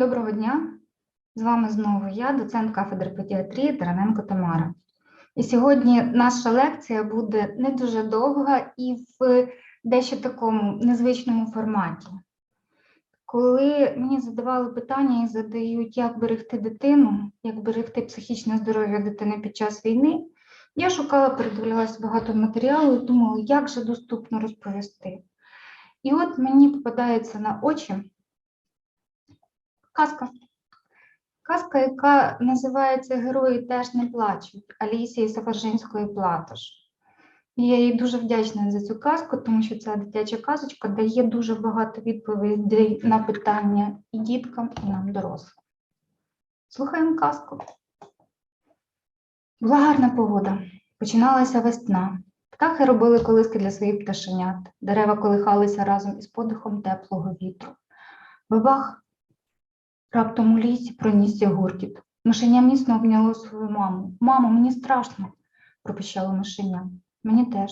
Доброго дня! З вами знову я, доцент кафедри педіатрії Тараненко Тамара. І сьогодні наша лекція буде не дуже довга і в дещо такому незвичному форматі. Коли мені задавали питання і задають, як берегти дитину, як берегти психічне здоров'я дитини під час війни, я шукала, передивлялася багато матеріалу і думала, як же доступно розповісти. І от мені попадається на очі казка. Казка, яка називається Герої теж не плачуть Алісії Сафаржинської Платош. Я їй дуже вдячна за цю казку, тому що ця дитяча казочка дає дуже багато відповідей на питання і діткам, і нам дорослим. Слухаємо казку. Була гарна погода. Починалася весна. Птахи робили колиски для своїх пташенят. Дерева колихалися разом із подихом теплого вітру. Бабах Раптом у лісі пронісся гуркіт. Мишеня міцно обняло свою маму. Мамо, мені страшно, пропищало мишеня. Мені теж,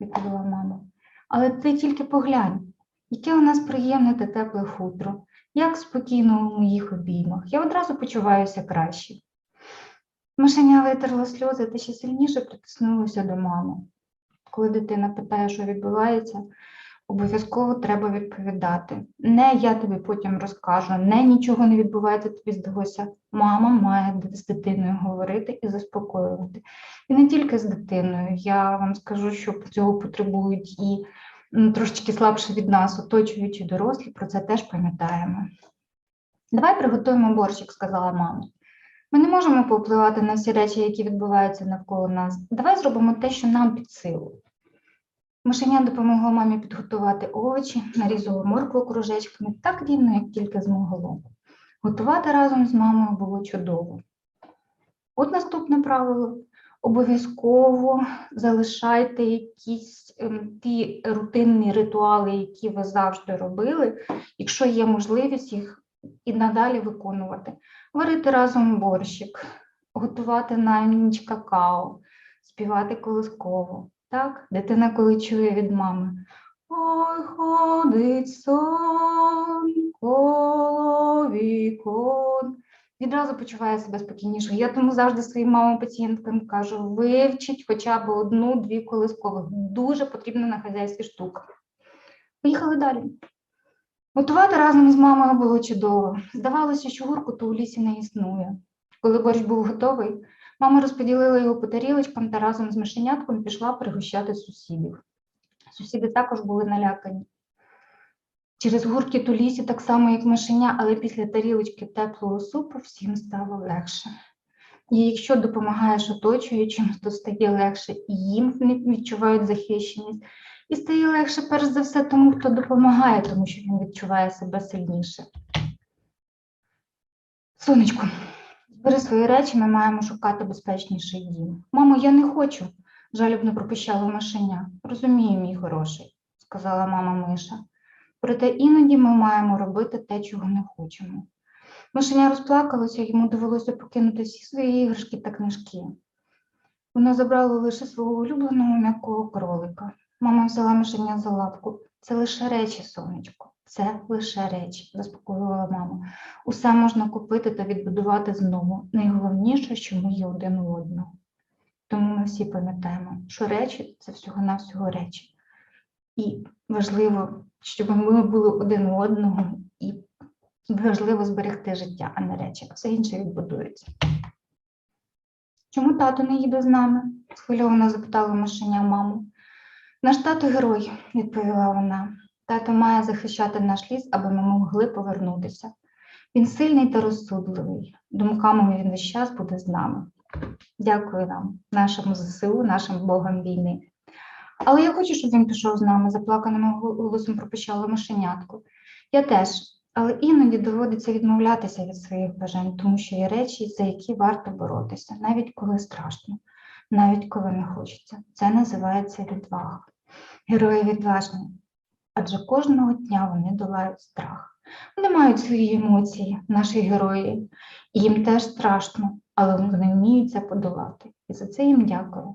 відповіла мама. Але ти тільки поглянь, яке у нас приємне та тепле хутро, як спокійно у моїх обіймах. Я одразу почуваюся краще. Мишеня витерла сльози та ще сильніше притиснулося до мами. Коли дитина питає, що відбувається, обов'язково треба відповідати. Не я тобі потім розкажу, не нічого не відбувається, тобі здалося. Мама має з дитиною говорити і заспокоювати. І не тільки з дитиною. Я вам скажу, що цього потребують і трошечки слабше від нас, оточуючі дорослі, про це теж пам'ятаємо. Давай приготуємо борщик, сказала мама. Ми не можемо повпливати на всі речі, які відбуваються навколо нас. Давай зробимо те, що нам під силу. Мишеня допомогло мамі підготувати овочі, нарізало моркву кружечками так рівно, як тільки змогло. Готувати разом з мамою було чудово. От наступне правило. Обов'язково залишайте якісь ем, ті рутинні ритуали, які ви завжди робили, якщо є можливість їх і надалі виконувати. Варити разом борщик, готувати на ніч какао, співати колисково. Так, дитина, коли чує від мами. Ой, ходить сон коло вікон. Відразу почуває себе спокійніше. Я тому завжди своїм мамам пацієнткам кажу: вивчіть хоча б одну-дві колискових. Дуже потрібна на хазяйські штука. Поїхали далі. Готувати разом з мамою було чудово. Здавалося, що гуркоту у лісі не існує. Коли борщ був готовий, Мама розподілила його по тарілочкам та разом з мишенятком пішла пригощати сусідів. Сусіди також були налякані. Через гуркіт у лісі, так само, як мишеня, але після тарілочки теплого супу всім стало легше. І якщо допомагаєш оточуючим, то стає легше і їм відчувають захищеність. І стає легше, перш за все, тому, хто допомагає, тому що він відчуває себе сильніше. Сонечко, Бери свої речі, ми маємо шукати безпечніший дім. Мамо, я не хочу, жалібно пропищало мишеня. Розумію, мій хороший, сказала мама Миша. Проте іноді ми маємо робити те, чого не хочемо. Мишеня розплакалося, йому довелося покинути всі свої іграшки та книжки. Воно забрало лише свого улюбленого м'якого кролика. Мама взяла мишеня за лапку. Це лише речі, сонечко. Це лише речі, заспокоювала мама. Усе можна купити та відбудувати знову. Найголовніше, що ми є один у одного. Тому ми всі пам'ятаємо, що речі це всього-навсього речі. І важливо, щоб ми були один у одного, і важливо зберегти життя, а не речі. Все інше відбудується. Чому тато не їде з нами? схвильовано запитала машиня маму. Наш тато герой, відповіла вона. Тато має захищати наш ліс, аби ми могли повернутися. Він сильний та розсудливий. Думками він весь час буде з нами. Дякую нам, нашому ЗСУ, нашим Богам війни. Але я хочу, щоб він пішов з нами, заплаканим голосом пропищала мишенятку. Я теж, але іноді доводиться відмовлятися від своїх бажань, тому що є речі, за які варто боротися, навіть коли страшно, навіть коли не хочеться. Це називається відвага. Герої відважні адже кожного дня вони долають страх. Вони мають свої емоції, наші герої, і їм теж страшно, але вони вміють це подолати. І за це їм дякую.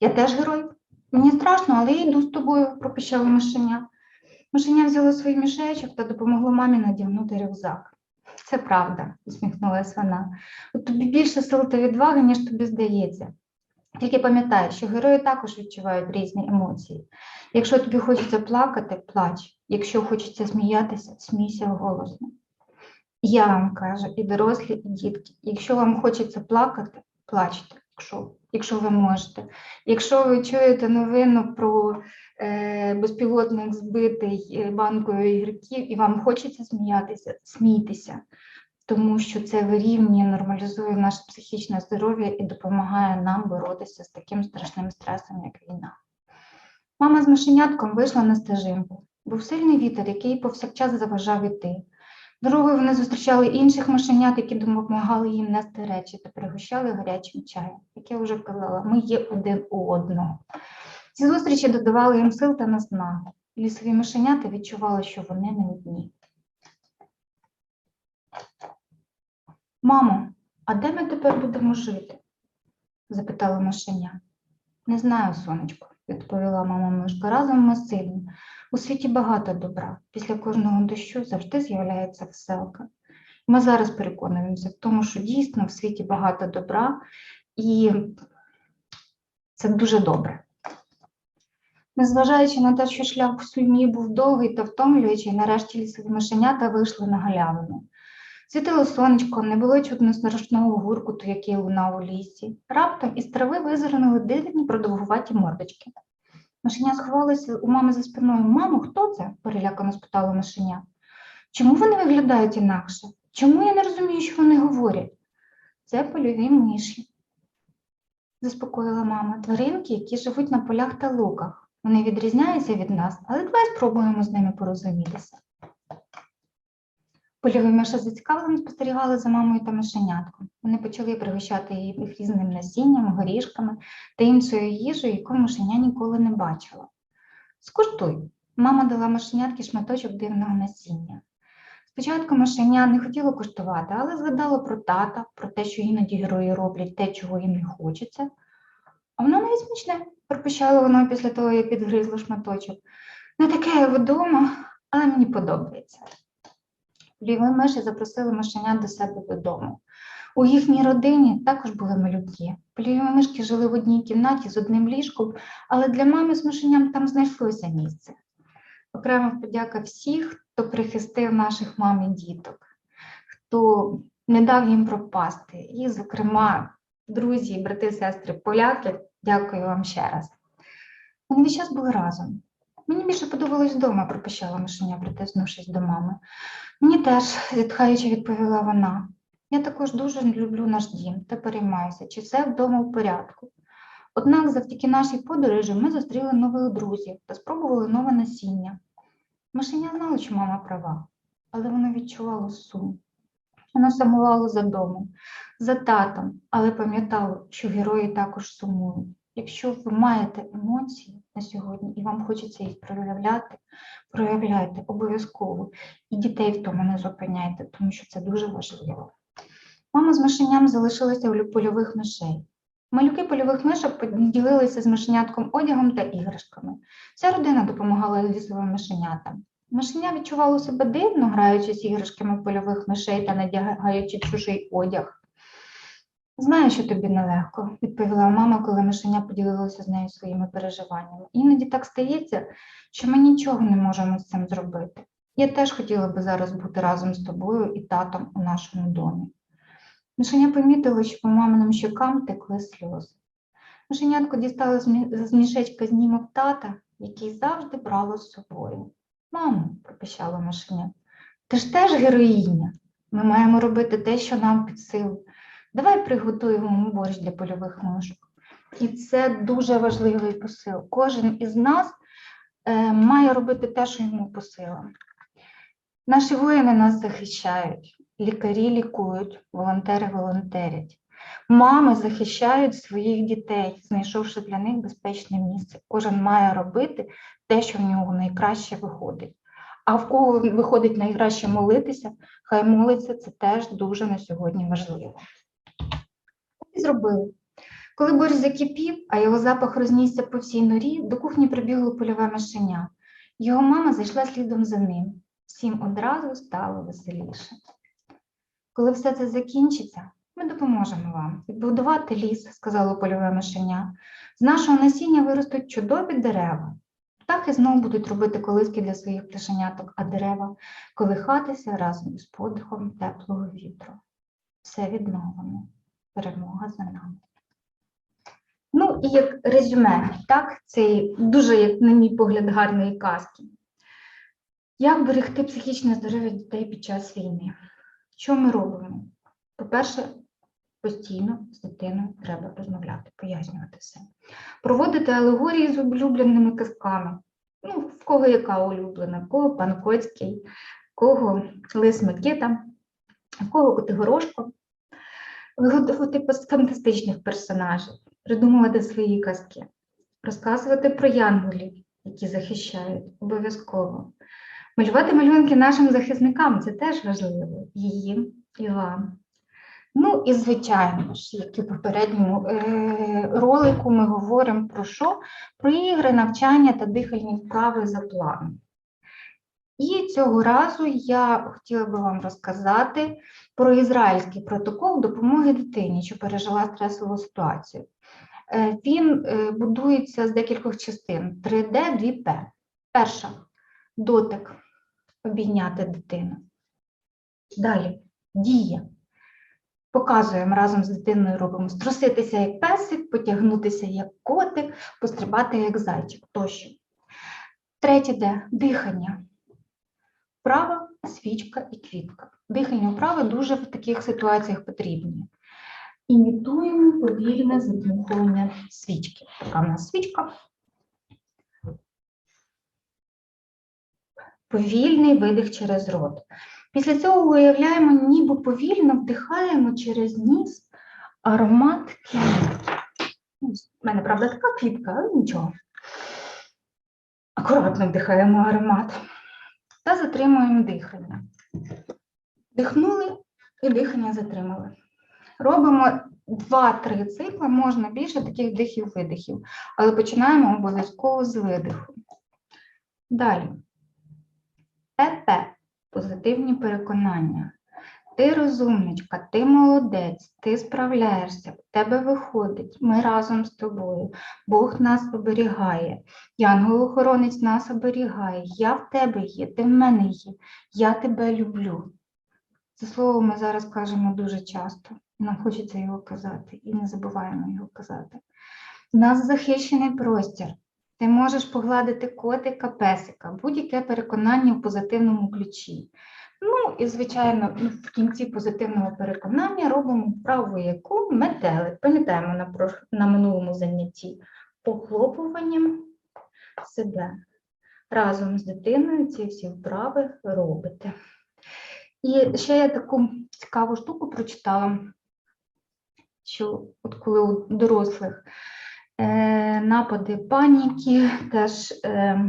Я теж герой. Мені страшно, але я йду з тобою, пропищала мишеня. Мишеня взяло свій мішечок та допомогло мамі надягнути рюкзак. Це правда, усміхнулася вона. От тобі більше сил та відваги, ніж тобі здається. Тільки пам'ятай, що герої також відчувають різні емоції. Якщо тобі хочеться плакати, плач. Якщо хочеться сміятися, смійся голосно. Я вам кажу, і дорослі, і дітки, якщо вам хочеться плакати, плачте, якщо, якщо ви можете. Якщо ви чуєте новину про е, безпілотник збитий е, банкою ігроків, і вам хочеться сміятися, смійтеся, тому що це вирівнює, нормалізує наше психічне здоров'я і допомагає нам боротися з таким страшним стресом, як війна. Мама з мишенятком вийшла на стежинку. Був сильний вітер, який повсякчас заважав іти. Дорогою вони зустрічали інших мишенят, які допомагали їм нести речі та пригощали гарячим чаєм. Як я вже казала, ми є один у одного. Ці зустрічі додавали їм сил та наснаги. Лісові мишенята відчували, що вони не одні. Мамо, а де ми тепер будемо жити? запитала мишеня. Не знаю, сонечко, відповіла мама мишка. Разом ми сильні. У світі багато добра. Після кожного дощу завжди з'являється веселка. Ми зараз переконуємося в тому, що дійсно в світі багато добра, і це дуже добре. Незважаючи на те, що шлях в сумі був довгий та втомлюючий, нарешті лісові мишенята вийшли на галявину. Світило сонечко, не було чутно страшного гуркуту, який лунав у лісі. Раптом із трави визирнули дивні продовгуваті мордочки. Мишеня сховалася у мами за спиною. Мамо, хто це? перелякано спитала мишеня. Чому вони виглядають інакше? Чому я не розумію, що вони говорять? Це польові миші, заспокоїла мама. Тваринки, які живуть на полях та луках. Вони відрізняються від нас, але давай спробуємо з ними порозумітися. Польові миші зацікавлено спостерігали за мамою та мишенятком. Вони почали пригощати їх різним насінням, горішками та іншою їжею, яку мишеня ніколи не бачила. Скуштуй. Мама дала мишенятки шматочок дивного насіння. Спочатку мишеня не хотіло куштувати, але згадала про тата, про те, що іноді герої роблять те, чого їм не хочеться. А воно навіть смачне, пропищало воно після того, як підгризло шматочок. Не таке я вдома, але мені подобається. Ліві миші запросили мишенят до себе додому. У їхній родині також були малюки. Поліві мишки жили в одній кімнаті з одним ліжком, але для мами з мишеням там знайшлося місце. Окрема подяка всіх, хто прихистив наших мам і діток, хто не дав їм пропасти. І, зокрема, друзі, брати, сестри, поляки, дякую вам ще раз. Вони весь час були разом. Мені більше подобалось вдома, пропищала мишеня, притиснувшись до мами. Мені теж, зітхаючи, відповіла вона. Я також дуже люблю наш дім та переймаюся, чи все вдома в порядку. Однак завдяки нашій подорожі ми зустріли нових друзів та спробували нове насіння. Мишеня знала, що мама права, але воно відчувало сум. Воно сумувало за домом, за татом, але пам'ятало, що герої також сумують. Якщо ви маєте емоції на сьогодні і вам хочеться їх проявляти, проявляйте обов'язково. І дітей в тому не зупиняйте, тому що це дуже важливо. Мама з мишеням залишилася у польових мишей. Малюки польових мишок поділилися з мишенятком одягом та іграшками. Вся родина допомагала лісовим мишенятам. Мишеня відчувало себе дивно, граючи з іграшками польових мишей та надягаючи чужий одяг. Знаю, що тобі нелегко, відповіла мама, коли мишеня поділилася з нею своїми переживаннями. Іноді так стається, що ми нічого не можемо з цим зробити. Я теж хотіла би зараз бути разом з тобою і татом у нашому домі. Мишеня помітила, що по маминим щокам текли сльози. Мишенятко дістала з мішечка знімок тата, який завжди брало з собою. Мамо, пропищала мишеня, ти ж теж героїня. Ми маємо робити те, що нам під силу. Давай приготуємо борщ для польових мишок. І це дуже важливий посил. Кожен із нас е, має робити те, що йому по силам. Наші воїни нас захищають, лікарі лікують, волонтери волонтерять. Мами захищають своїх дітей, знайшовши для них безпечне місце. Кожен має робити те, що в нього найкраще виходить. А в кого виходить найкраще молитися, хай молиться, це теж дуже на сьогодні важливо. Зробили. Коли борщ закипів, а його запах рознісся по всій норі, до кухні прибігло польове мишеня. Його мама зайшла слідом за ним. Всім одразу стало веселіше. Коли все це закінчиться, ми допоможемо вам відбудувати ліс, сказало польове мишеня. З нашого насіння виростуть чудові дерева. Птахи знову будуть робити колиски для своїх пташеняток, а дерева колихатися разом із подихом теплого вітру. Все відновлено. Перемога за нами. Ну і як резюме, так, цієї дуже, як на мій погляд, гарної казки. Як берегти психічне здоров'я дітей під час війни? Що ми робимо? По-перше, постійно з дитиною треба розмовляти, пояснювати все. Проводити алегорії з улюбленими казками. Ну, в кого яка улюблена, в кого пан Коцький, в кого Лис Микита, в кого Котигорошко. Пос- фантастичних персонажів, придумувати свої казки, розказувати про янголів, які захищають, обов'язково. Малювати малюнки нашим захисникам це теж важливо, їм, і вам. Ну і звичайно ж, як і в попередньому е, ролику, ми говоримо про що? Про ігри, навчання та дихальні вправи за планом. І цього разу я хотіла би вам розказати про ізраїльський протокол допомоги дитині, що пережила стресову ситуацію. Е, Він е, будується з декількох частин: 3D, 2P. Перша дотик, обійняти дитину. Далі дія. Показуємо разом з дитиною, робимо струситися як песик, потягнутися як котик, пострибати як зайчик тощо. Третє де дихання. Вправа, свічка і квітка. Дихальні вправи дуже в таких ситуаціях потрібні. Імітуємо повільне задмухування свічки. Така в нас свічка. Повільний видих через рот. Після цього уявляємо, ніби повільно вдихаємо через ніс аромат квітки. У мене, правда, така квітка, але нічого. Акуратно вдихаємо аромат та затримуємо дихання. Дихнули і дихання затримали. Робимо 2-3 цикли, можна більше таких вдихів-видихів, але починаємо обов'язково з видиху. Далі. ПП позитивні переконання. Ти розумничка, ти молодець, ти справляєшся, в тебе виходить, ми разом з тобою. Бог нас оберігає, янгол-охоронець нас оберігає. Я в тебе є, ти в мене є, я тебе люблю. Це слово ми зараз кажемо дуже часто. Нам хочеться його казати і не забуваємо його казати. У нас захищений простір. Ти можеш погладити котика, песика, будь-яке переконання в позитивному ключі. Ну і, звичайно, в кінці позитивного переконання робимо вправу, яку метелик. Пам'ятаємо на, прош- на минулому занятті похлопуванням себе. Разом з дитиною ці всі вправи робите. І ще я таку цікаву штуку прочитала, що от коли у дорослих напади паніки, теж е,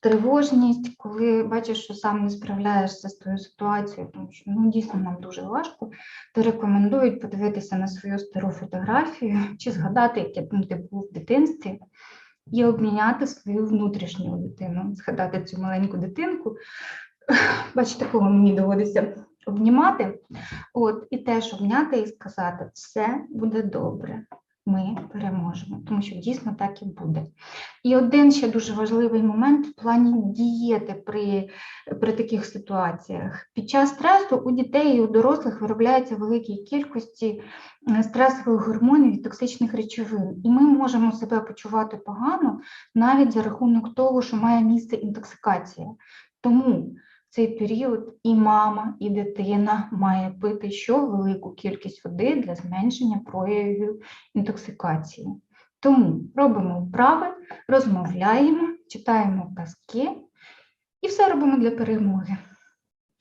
тривожність, коли бачиш, що сам не справляєшся з тою ситуацією, тому що ну, дійсно нам дуже важко, то рекомендують подивитися на свою стару фотографію чи згадати, яким ти був в дитинстві, і обміняти свою внутрішню дитину, згадати цю маленьку дитинку. Бачите, кого мені доводиться обнімати. От, і теж обняти і сказати, все буде добре, ми переможемо, тому що дійсно так і буде. І один ще дуже важливий момент в плані дієти при, при таких ситуаціях. Під час стресу у дітей і у дорослих виробляється великій кількості е, стресових гормонів і токсичних речовин. І ми можемо себе почувати погано навіть за рахунок того, що має місце інтоксикація. Тому цей період і мама, і дитина має пити що велику кількість води для зменшення проявів інтоксикації. Тому робимо вправи, розмовляємо, читаємо казки і все робимо для перемоги.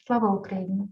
Слава Україні!